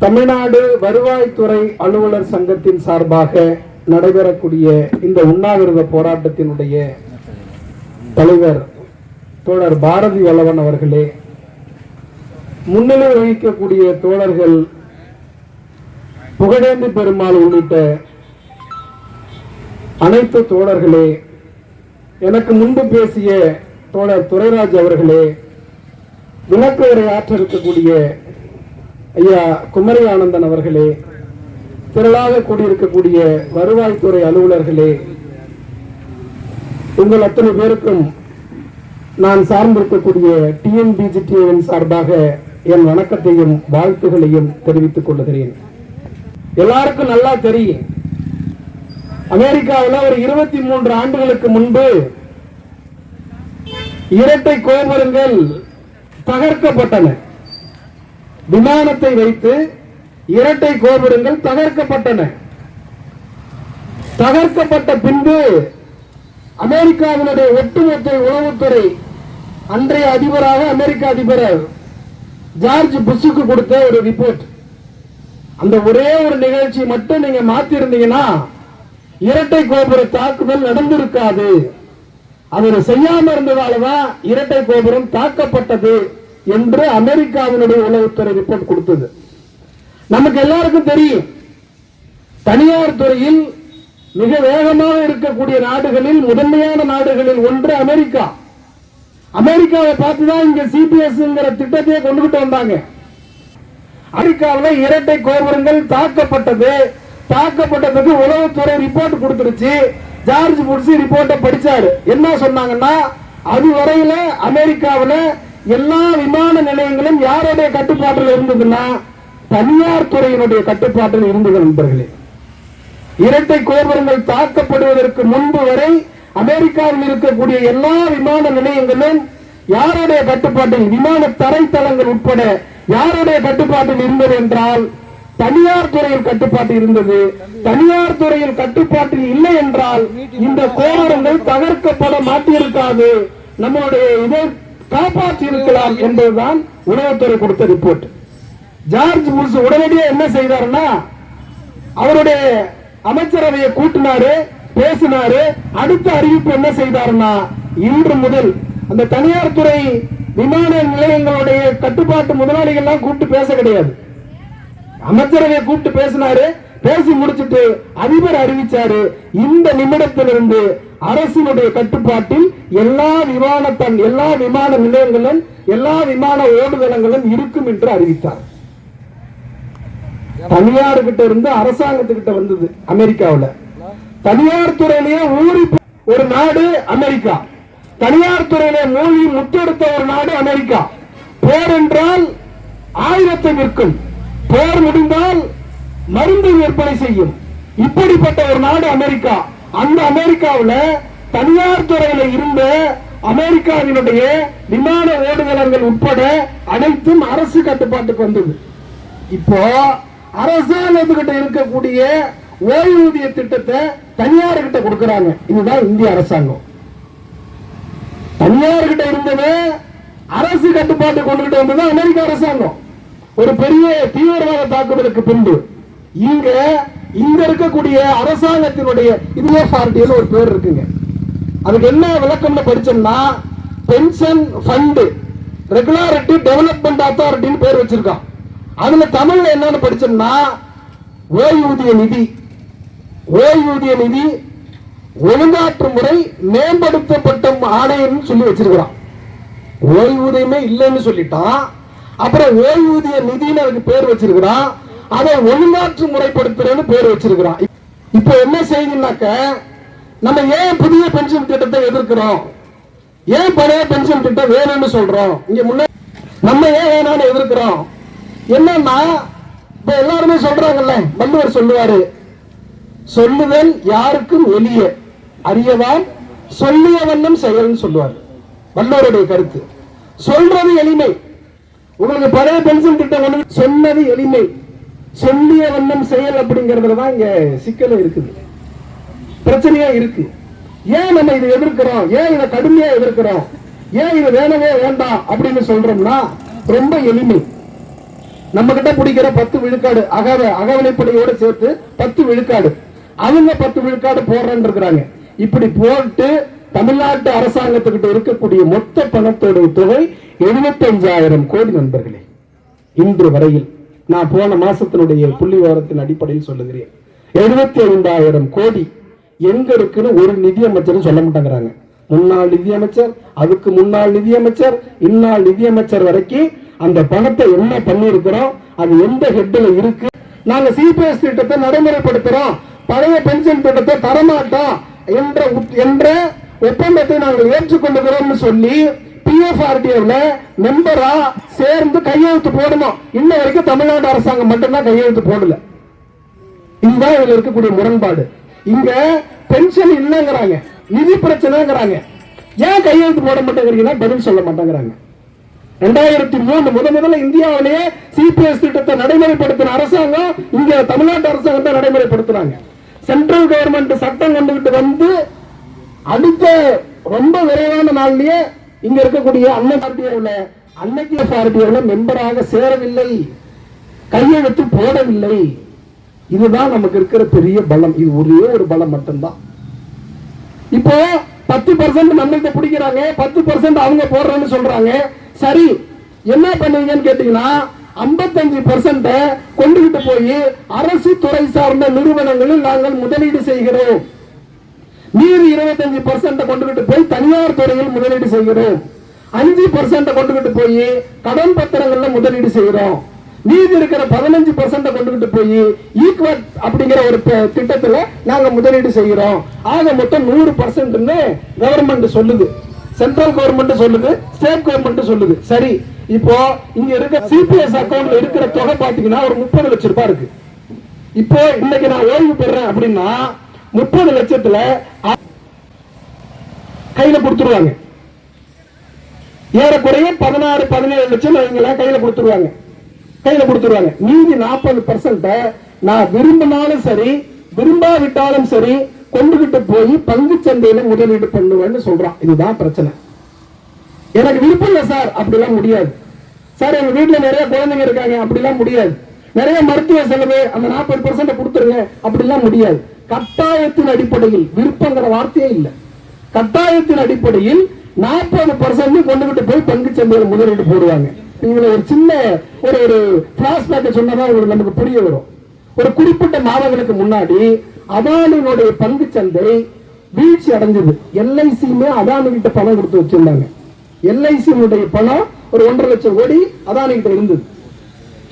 தமிழ்நாடு வருவாய்த்துறை அலுவலர் சங்கத்தின் சார்பாக நடைபெறக்கூடிய இந்த உண்ணாவிரத போராட்டத்தினுடைய தலைவர் தோழர் பாரதி வல்லவன் அவர்களே முன்னிலை வகிக்கக்கூடிய தோழர்கள் புகழேந்தி பெருமாள் உள்ளிட்ட அனைத்து தோழர்களே எனக்கு முன்பு பேசிய தோழர் துரைராஜ் அவர்களே விளக்கு உரை ஆற்ற இருக்கக்கூடிய ஐயா குமரி ஆனந்தன் அவர்களே திரளாக கூடியிருக்கக்கூடிய வருவாய்த்துறை அலுவலர்களே உங்கள் அத்தனை பேருக்கும் நான் சார்ந்திருக்கக்கூடிய டிஎன்பிஜிடிஏவின் சார்பாக என் வணக்கத்தையும் வாழ்த்துகளையும் தெரிவித்துக் கொள்கிறேன். எல்லாருக்கும் நல்லா தெரியும். அமெரிக்காவில் ஒரு இருபத்தி மூன்று ஆண்டுகளுக்கு முன்பு இரட்டை கோபுரங்கள் தகர்க்கப்பட்டன. விமானத்தை வைத்து இரட்டை கோபுரங்கள் தகர்க்கப்பட்டன. தகர்க்கப்பட்ட பின்பு அமெரிக்காவினுடைய ஒட்டுமொத்த உளவுத்துறை அன்றைய அதிபராக அமெரிக்க அதிபர் ஜார்ஜ் புஷுக்கு கொடுத்த ஒரு ரிப்போர்ட் அந்த ஒரே ஒரு நிகழ்ச்சி மட்டும் நீங்க மாத்தி இருந்தீங்கன்னா இரட்டை கோபுர தாக்குதல் நடந்திருக்காது. அதை செய்யாம இருந்ததாலதான் இரட்டை கோபுரம் தாக்கப்பட்டது. என்று அமெரிக்காவினுடைய உளவுத்துறை ரிப்போர்ட் கொடுத்தது. நமக்கு எல்லாருக்கும் தெரியும் தனியார் துறையில் மிக வேகமாக இருக்கக்கூடிய நாடுகளில் முதன்மையான நாடுகளில் ஒன்று அமெரிக்கா. அமெரிக்காவை பார்த்துதான் இங்க சிபிஎஸ்ங்கிற திட்டத்தையே கொண்டுகிட்டு வந்தாங்க. அமெரிக்காவில் இரட்டை கோபுரங்கள் தாக்கப்பட்டது. தாக்கப்பட்டதுக்கு உளவுத்துறை ரிப்போர்ட் கொடுத்துருச்சு. ஜார்ஜ் புட்ஸ் ரிப்போர்ட்டை படிச்சாரு. என்ன சொன்னாங்கன்னா அது வரையில அமெரிக்காவில் எல்லா விமான நிலையங்களும் யாருடைய கட்டுப்பாட்டில் இருந்ததுன்னா தனியார் துறையினுடைய கட்டுப்பாட்டில் இருந்தது நண்பர்களே. இரட்டை கோபுரங்கள் தாக்கப்படுவதற்கு முன்பு வரை அமெரிக்காவில் இருக்கக்கூடிய எல்லா விமான நிலையங்களும் யாருடைய கட்டுப்பாட்டில் விமான தரைத்தளங்கள் உட்பட யாருடைய கட்டுப்பாட்டில் இருந்தது என்றால் தனியார் துறையில் கட்டுப்பாட்டு இருந்தது. தனியார் துறையில் கட்டுப்பாட்டில் இல்லை என்றால் இந்த கோபுரங்கள் தகர்க்கப்பட மாட்டியிருக்காது. நம்மளுடைய இதை காப்பாற்றி இருக்கலாம் என்பதுதான் உணவுத்துறை கொடுத்த ரிப்போர்ட் ஜார்ஜ் புஷ் உடனடியாக என்ன செய்தார்னா அவருடைய அமைச்சரவையை கூட்டினாரு பேசினாரு. அடுத்த அறிவிப்பு என்ன செய்தாருன்னா இன்று முதல் அந்த தனியார் துறை விமான நிலையங்களுடைய கட்டுப்பாட்டு முதலாளிகள் எல்லாம் கூப்பிட்டு பேச கிடையாது. அமைச்சரவையை கூப்பிட்டு பேசினாரு. பேசி முடிச்சிட்டு அதிபர் அறிவிச்சாரு இந்த நிமிடத்திலிருந்து அரசினுடைய கட்டுப்பாட்டில் எல்லா விமானத்தன் எல்லா விமான நிலையங்களும் எல்லா விமான ஓடுதளங்களும் இருக்கும் என்று அறிவித்தார். தனியார் கிட்ட இருந்து அரசாங்கத்துக்கிட்ட வந்தது அமெரிக்காவில். தனியார் துறையிலேயே ஊறி ஒரு நாடு அமெரிக்கா. தனியார் துறையிலே மூழ்கி முத்தெடுத்த ஒரு நாடு அமெரிக்கா. போர் என்றால் ஆயிரத்தை விற்கும். போர் முடிந்தால் மருந்து விற்பனை செய்யும். இப்படிப்பட்ட ஒரு நாடு அமெரிக்கா. அந்த அமெரிக்காவுல தனியார் துறையில இருந்த அமெரிக்காவினுடைய விமான ஓடுதளங்கள் உட்பட அனைத்தும் அரசு கட்டுப்பாட்டுக்கு வந்தது. இப்போ அரசாங்கத்துக்கிட்ட இருக்கக்கூடிய ஓய்வூதிய திட்டத்தை தனியார் கிட்ட கொடுக்கறாங்க. இதுதான் இந்திய அரசாங்கம். தனியார் கிட்ட இருந்தது அரசு கட்டுப்பாட்டு கொண்டுகிட்டு வந்தது அமெரிக்க அரசாங்கம். ஒரு பெரிய தீவிரவாத தாக்குதலுக்கு பின்பு. இங்க இங்க இருக்கக்கூடிய அரசாங்கத்தினுடைய இதுவே பார்ட்டின்னு ஒரு பேர் இருக்குங்க. அதுக்கு என்ன விளக்கம்னு படிச்சோம்னா பென்ஷன் ஃபண்டு ரெகுலாரிட்டி டெவலப்மெண்ட் அத்தாரிட்டின்னு பேர் வச்சிருக்கான். அதுல தமிழ்ல என்னன்னு படிச்சோம்னா ஓய்வூதிய நிதி. ஓய்வூதிய நிதி ஒழுங்காற்று முறை மேம்படுத்தப்பட்ட ஆணையம் சொல்லி வச்சிருக்கிறான். ஓய்வூதியமே இல்லைன்னு சொல்லிட்டான். அப்புறம் ஓய்வூதிய நிதின்னு அதுக்கு பேர் வச்சிருக்கிறான். அதை ஒழுங்காற்று முறைப்படுத்துறேன்னு பேர் வச்சிருக்கிறான். இப்போ என்ன செய்யுதுனாக்க நம்ம ஏன் புதிய பென்ஷன் திட்டத்தை எதிர்க்கிறோம்? ஏன் பழைய பென்ஷன் திட்டம் வேணும்னு சொல்றோம்? இங்க முன்ன நம்ம ஏன் வேணாம்னு எதிர்க்கிறோம்? என்னன்னா இப்ப எல்லாருமே சொல்றாங்கல்ல வள்ளுவர் சொல்லுவாரு சொல்லுதல் யாருக்கும் எளிய அறியவான் சொல்லிய வண்ணம் செயல்னு சொல்லுவார். வள்ளுவருடைய கருத்து. சொல்றது எளிமை. உங்களுக்கு பழைய பென்ஷன் திட்டம் சொன்னது எளிமை. சொல்லிய வண்ணம் செயல் அப்படிங்கறதுல தான் இங்க சிக்கல இருக்குது. பிரச்சனையா இருக்கு. ஏன் நம்ம இதை எதிர்க்கிறோம்? ஏன் இதை கடுமையா எதிர்க்கிறோம்? ஏன் இது வேணவே வேண்டாம் அப்படின்னு சொல்றோம்னா ரொம்ப எளிமை. நம்ம கிட்ட பிடிக்கிற பத்து விழுக்காடு அகவ அகவலைப்படையோட சேர்த்து பத்து விழுக்காடு. அவங்க பத்து விழுக்காடு போடுறேன்னு இருக்கிறாங்க இப்படி போட்டு தமிழ்நாட்டு அரசாங்கத்துக்கிட்ட இருக்கக்கூடிய மொத்த பணத்தோட தொகை எழுபத்தஞ்சாயிரம் கோடி நண்பர்களே. இன்று வரையில் நான் போன மாசத்தினுடைய புள்ளி விவரத்தின் அடிப்படையில் சொல்லுகிறேன். எழுபத்தி ஐந்தாயிரம் கோடி எங்க இருக்குன்னு ஒரு நிதியமைச்சரும் சொல்ல மாட்டேங்கிறாங்க. முன்னாள் நிதியமைச்சர் அதுக்கு முன்னாள் நிதியமைச்சர் இந்நாள் நிதியமைச்சர் வரைக்கும் அந்த பணத்தை என்ன பண்ணியிருக்கிறோம் அது எந்த ஹெட்ல இருக்கு? நாங்க சிபிஎஸ் திட்டத்தை நடைமுறைப்படுத்துறோம். பழைய பென்ஷன் திட்டத்தை தரமாட்டோம் என்ற என்ற ஒப்பந்தத்தை நாங்கள் ஏற்றுக்கொண்டுகிறோம்னு சொல்லி பிஎஃப்ஆர்டிஎவ்ல மெம்பரா சேர்ந்து கையெழுத்து போடணும். இன்ன வரைக்கும் தமிழ்நாடு அரசாங்கம் மட்டும்தான் கையெழுத்து போடல. இதுதான் இதுல இருக்கக்கூடிய முரண்பாடு. இங்க பென்ஷன் இல்லைங்கிறாங்க. நிதி பிரச்சனைங்கிறாங்க. ஏன் கையெழுத்து போட மாட்டேங்கிறீங்கன்னா பதில் சொல்ல மாட்டேங்கிறாங்க. ரெண்டாயிரத்தி மூணு முத முதல்ல இந்தியாவிலேயே சிபிஎஸ் திட்டத்தை நடைமுறைப்படுத்தின அரசாங்கம் இங்க தமிழ்நாட்டு அரசாங்கத்தை நடைமுறைப்படுத்துறாங்க. சென்ட்ரல் கவர்மெண்ட் சட்டம் கொண்டுகிட்டு வந்து அடுத்த ரொம்ப விரைவான நாள்லயே இங்க இருக்கக்கூடிய அன்னை பார்ட்டியில அன்னைக்கு பார்ட்டியில மெம்பராக சேரவில்லை. கையெழுத்து போடவில்லை. இதுதான் நமக்கு இருக்கிற பெரிய பலம். இது ஒரே ஒரு பலம் மட்டும்தான். இப்போ பத்து பர்சன்ட் நம்மள்கிட்ட பிடிக்கிறாங்க. பத்து பர்சன்ட் அவங்க போடுறேன்னு சொல்றாங்க. சரி என்ன பண்ணுவீங்கன்னு கேட்டீங்கன்னா ஐம்பத்தஞ்சு பர்சன்ட கொண்டுகிட்டு போய் அரசு துறை சார்ந்த நிறுவனங்களில் நாங்கள் முதலீடு செய்கிறோம். மீதி இருபத்தஞ்சு பர்சன்ட் கொண்டுகிட்டு போய் தனியார் துறையில் முதலீடு செய்கிறோம். அஞ்சு பர்சன்ட் கொண்டுகிட்டு போய் கடன் பத்திரங்கள்ல முதலீடு செய்கிறோம். மீதி இருக்கிற பதினஞ்சு பர்சன்ட் கொண்டுகிட்டு போய் ஈக்குவல் அப்படிங்கிற ஒரு திட்டத்துல நாங்க முதலீடு செய்கிறோம். ஆக மொத்தம் நூறு பர்சன்ட்னு கவர்மெண்ட் சொல்லுது. சென்ட்ரல் கவர்மெண்ட் சொல்லுது ஸ்டேட் கவர்மெண்ட் சொல்லுது. சரி இப்போ இங்க இருக்க சிபிஎஸ் அக்கௌண்ட்ல இருக்கிற தொகை பாத்தீங்கன்னா ஒரு முப்பது லட்சம் ரூபாய் இருக்கு. இப்போ இன்னைக்கு நான் ஓய்வு பெறேன் அப்படின்னா முப்பது லட்சத்துல கையில கொடுத்துருவாங்க. ஏறக்குறைய பதினாறு பதினேழு லட்சம் வைங்களேன் கையில கொடுத்துருவாங்க. கையில கொடுத்துருவாங்க. மீதி நாற்பது பர்சன்ட நான் விரும்பினாலும் சரி விரும்பாவிட்டாலும் சரி கொண்டுகிட்டு போய் பங்கு சந்தையில முதலீடு பண்ணுவேன்னு சொல்றான். இதுதான் பிரச்சனை. எனக்கு விருப்பம் இல்லை சார். அப்படிலாம் முடியாது. சார் எங்க வீட்டுல நிறைய குழந்தைங்க இருக்காங்க. அப்படிலாம் முடியாது. நிறைய மருத்துவ செலவு அந்த நாற்பது பர்சன்ட் கொடுத்துருங்க. அப்படிலாம் முடியாது. கட்டாயத்தின் அடிப்படையில் விருப்பங்கிற வார்த்தையே இல்லை. கட்டாயத்தின் அடிப்படையில் நாற்பது பர்சன்ட் கொண்டுகிட்டு போய் பங்கு சந்தையில் முதலீடு போடுவாங்க. இதுல ஒரு சின்ன ஒரு ஒரு பிளாஷ்பேக் சொன்னதான் உங்களுக்கு நமக்கு புரிய வரும். ஒரு குறிப்பிட்ட மாதங்களுக்கு முன்னாடி அதானியினுடைய பங்கு சந்தை வீழ்ச்சி அடைஞ்சது. எல்ஐசியுமே அதானி கிட்ட பணம் கொடுத்து வச்சிருந்தாங்க. எல்ஐசியினுடைய பணம் ஒரு ஒன்றரை லட்சம் கோடி அதானி கிட்ட இருந்தது.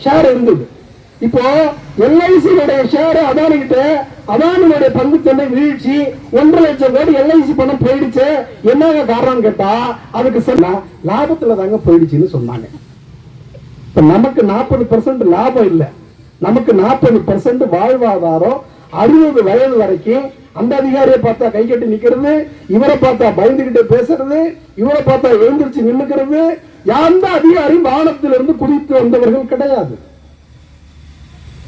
ஷேர் இருந்தது. இப்போ எல்ஐசியுடைய ஷேர் அதானி கிட்ட அதானியுடைய பங்கு சந்தை வீழ்ச்சி ஒன்றரை லட்சம் கோடி எல்ஐசி பணம் போயிடுச்சு. என்னங்க காரணம் கேட்டா அதுக்கு சொன்னா லாபத்துல தாங்க போயிடுச்சுன்னு சொன்னாங்க. இப்ப நமக்கு நாற்பது பர்சன்ட் லாபம் இல்ல. நமக்கு நாற்பது பர்சன்ட் வாழ்வாதாரம் அறுபது வயது வரைக்கும் அந்த அதிகாரியை பார்த்தா கை கட்டி நிக்கிறது இவரை பார்த்தா பயந்துகிட்டு பேசுறது இவரை பார்த்தா எழுந்திருச்சு நின்னுக்கிறது. எந்த அதிகாரியும் வானத்திலிருந்து குதித்து வந்தவர்கள் கிடையாது.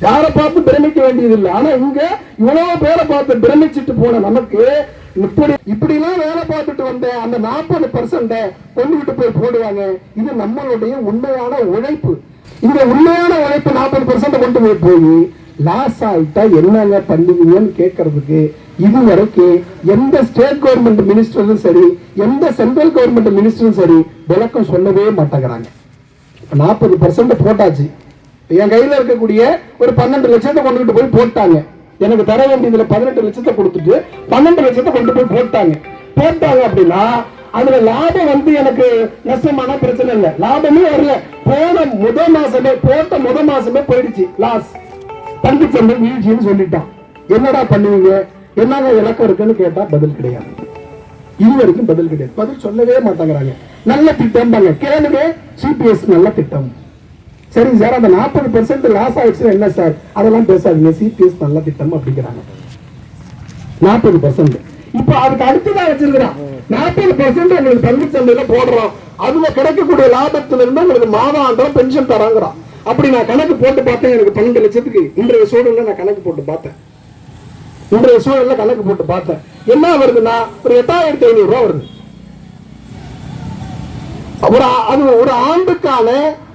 யாரை பார்த்து பிரமிக்க வேண்டியதில்லை. ஆனா இங்க இவ்வளவு பேரை பார்த்து பிரமிச்சிட்டு போன நமக்கு இப்படி இப்படி எல்லாம் வேலை பார்த்துட்டு வந்தேன் அந்த நாற்பது பர்சன்ட கொண்டுகிட்டு போய் போடுவாங்க. இது நம்மளுடைய உண்மையான உழைப்பு. இந்த உண்மையான உழைப்பு நாற்பது பர்சன்ட் கொண்டு போய் போய் லாஸ் ஆகிட்டா என்னங்க பண்ணுவீங்கன்னு கேட்கறதுக்கு இதுவரைக்கும் எந்த ஸ்டேட் கவர்மெண்ட் மினிஸ்டரும் சரி எந்த சென்ட்ரல் கவர்மெண்ட் மினிஸ்டரும் சரி விளக்கம் சொல்லவே மாட்டேங்கிறாங்க. நாற்பது பர்சன்ட் போட்டாச்சு. என் கையில இருக்கக்கூடிய ஒரு பன்னெண்டு லட்சத்தை கொண்டுகிட்டு போய் போட்டாங்க. எனக்கு தர வேண்டியதுல பதினெட்டு லட்சத்தை கொடுத்துட்டு பன்னெண்டு லட்சத்தை கொண்டு போய் போட்டாங்க. போட்டாங்க அப்படின்னா அதுல லாபம் வந்து எனக்கு நஷ்டமான பிரச்சனை இல்லை. லாபமே வரல. போன முத மாசமே போட்ட முத மாசமே போயிடுச்சு. லாஸ் பங்குச்சந்தை வீழ்ச்சின்னு சொல்லிட்டான். என்னடா பண்ணுவீங்க? என்னங்க இலக்கம் இருக்குன்னு கேட்டா பதில் கிடையாது. இது வரைக்கும் பதில் கிடையாது. பதில் சொல்லவே மாட்டேங்கிறாங்க. நல்ல திட்டம் பாங்க கேளுங்க சிபிஎஸ் நல்ல திட்டம். சரி சார் அந்த நாற்பது பெர்சன்ட் லாஸ் ஆயிடுச்சுன்னா என்ன சார்? அதெல்லாம் பேசாதீங்க. சிபிஎஸ் நல்ல திட்டம் அப்படிங்கிறாங்க. நாற்பது பெர்சன்ட் இப்போ அதுக்கு அடுத்ததா வச்சிருக்கிறான். நாற்பது பெர்சன்ட் உங்களுக்கு பங்கு சந்தையில போடுறோம். அதுல கிடைக்கக்கூடிய லாபத்துல இருந்து உங்களுக்கு மாதாந்திரம் பென்ஷன் தராங்கிறான். அப்படி நான் கணக்கு போட்டு பார்த்தேன். எனக்கு பன்னெண்டு லட்சத்துக்கு இன்றைய சூழல்ல நான் கணக்கு போட்டு பார்த்தேன். இன்றைய சூழல்ல கணக்கு போட்டு பார்த்தேன். என்ன வருதுன்னா ஒரு எட்டாயிரத்தி ஐநூறு ரூபா வருது. ஒரு அது ஒரு ஆண்டுக்கான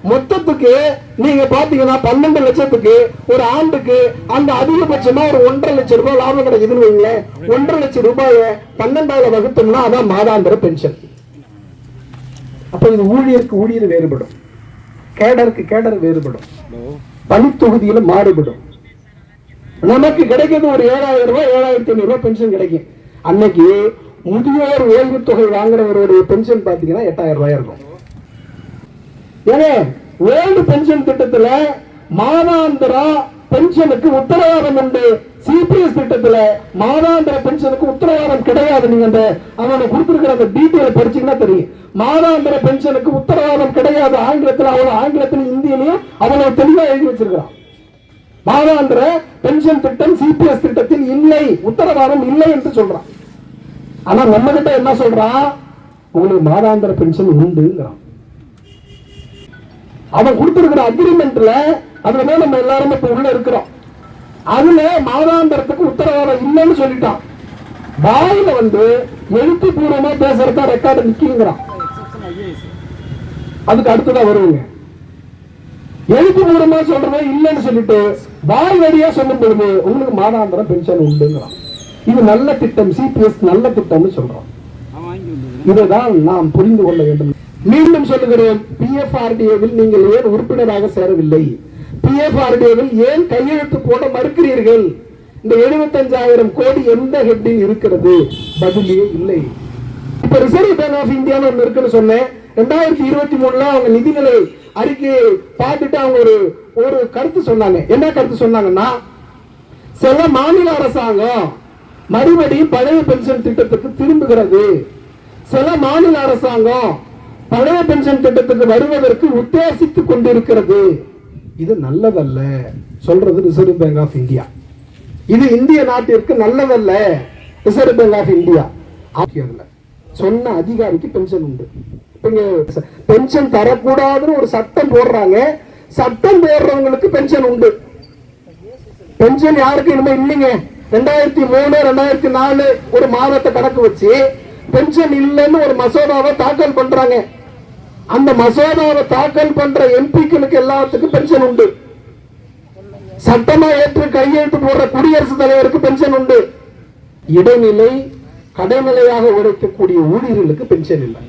மொத்தத்துக்கு நீங்க பாத்தீங்கன்னா பன்னெண்டு லட்சத்துக்கு ஒரு ஆண்டுக்கு அந்த அதிகபட்சமா ஒரு ஒன்றரை லட்சம் ரூபாய் லாபம் கிடைக்குதுன்னு வைங்களேன். ஒன்றரை லட்சம் ரூபாய பன்னெண்டாவது வகுத்தோம்னா அதான் மாதாந்திர பென்ஷன் அப்ப இது ஊழியருக்கு ஊழியர் வேறுபடும். கேடருக்கு கேடர் வேறுபடும். பணித்தொகுதியில மாறுபடும். நமக்கு கிடைக்கிறது ஒரு ஏழாயிரம் ரூபாய் ஏழாயிரத்தி ஐநூறு ரூபாய் பென்ஷன் கிடைக்கும். அன்னைக்கு முதியோர் ஓய்வு தொகை வாங்குறவருடைய பென்ஷன் பாத்தீங்கன்னா எட்டாயிரம் ரூபாய் இருக்கும். ஏங்க ஓல்டு பென்ஷன் திட்டத்துல மாதாந்திர பென்ஷனுக்கு உத்தரவாதம் உண்டு. சிபிஎஸ் திட்டத்துல மாதாந்திர பென்ஷனுக்கு உத்தரவாதம் கிடையாது. நீங்க அந்த அவனை கொடுத்திருக்கிற அந்த டீட்டெயில் படிச்சீங்கன்னா தெரியும். மாதாந்திர பென்ஷனுக்கு உத்தரவாதம் கிடையாது. ஆங்கிலத்தில் அவ்வளவு ஆங்கிலத்திலும் இந்தியிலையும் அவ்வளவு தெளிவா எழுதி வச்சிருக்கிறான். மாதாந்திர பென்ஷன் திட்டம் சிபிஎஸ் திட்டத்தில் இல்லை. உத்தரவாதம் இல்லை என்று சொல்றான். ஆனா நம்ம கிட்ட என்ன சொல்றான் உங்களுக்கு மாதாந்திர பென்ஷன் உண்டுங்கிறான். அவன் கொடுத்திருக்கிற அக்ரிமெண்ட்ல அதுல தான் நம்ம எல்லாரும் இப்ப உள்ள இருக்கிறோம். அதுல மாதாந்திரத்துக்கு உத்தரவாதம் இல்லைன்னு சொல்லிட்டான். வாயில வந்து எழுத்துப்பூர்வமா பேசுறதா ரெக்கார்டு நிக்குங்கிறான். அதுக்கு அடுத்ததா வருவீங்க. எழுத்துப்பூர்வமா சொல்றதே இல்லைன்னு சொல்லிட்டு வாய் வழியா சொல்லும் பொழுது உங்களுக்கு மாதாந்திரம் பென்ஷன் உண்டுங்கிறான். இது நல்ல திட்டம் சிபிஎஸ் நல்ல திட்டம்னு சொல்றோம் இதைதான் நாம் புரிந்து கொள்ள வேண்டும். மீண்டும் சொல்லுகிறேன் பிஎஃப்ஆர்டிஏவில் நீங்கள் ஏன் உறுப்பினராக சேரவில்லை? பிஎஃப்ஆர்டிஏவில் ஏன் கையெழுத்து போட மறுக்கிறீர்கள்? இந்த எழுபத்தஞ்சாயிரம் கோடி எந்த ஹெட்டில் இருக்கிறது? பதிலே இல்லை. இப்ப ரிசர்வ் பேங்க் ஆஃப் இந்தியான்னு ஒன்று இருக்குன்னு சொன்னேன். ரெண்டாயிரத்தி இருபத்தி மூணுல அவங்க நிதிநிலை அறிக்கையை பார்த்துட்டு அவங்க ஒரு ஒரு கருத்து சொன்னாங்க. என்ன கருத்து சொன்னாங்கன்னா சில மாநில அரசாங்கம் மறுபடியும் பழைய பென்ஷன் திட்டத்துக்கு திரும்புகிறது. சில மாநில அரசாங்கம் பழைய பென்ஷன் திட்டத்துக்கு வருவதற்கு உத்தேசித்துக் கொண்டிருக்கிறது. இது நல்லதல்ல. சொல்றது ரிசர்வ் பேங்க் ஆஃப் இந்தியா இது இந்திய நாட்டிற்கு நல்லதல்ல. ரிசர்வ் பேங்க் ஆஃப் இந்தியா சொன்ன அதிகாரிக்கு பென்ஷன் உண்டு. பென்ஷன் தரக்கூடாதுன்னு ஒரு சட்டம் போடுறாங்க. சட்டம் போடுறவங்களுக்கு பென்ஷன் உண்டு. பென்ஷன் யாருக்கு இனிமே இல்லைங்க. ரெண்டாயிரத்தி மூணு ரெண்டாயிரத்தி நாலு ஒரு மாதத்தை கணக்கு வச்சு பென்ஷன் இல்லைன்னு ஒரு மசோதாவை தாக்கல் பண்றாங்க. அந்த மசோதாவை தாக்கல் பண்ற எம்பிக்களுக்கு எல்லாத்துக்கும் பென்ஷன் உண்டு. சட்டமா ஏற்று கையெழுத்து போடுற குடியரசுத் தலைவருக்கு பென்ஷன் உண்டு. இடைநிலை கடைநிலையாக உழைக்கக்கூடிய ஊழியர்களுக்கு பென்ஷன் இல்லை.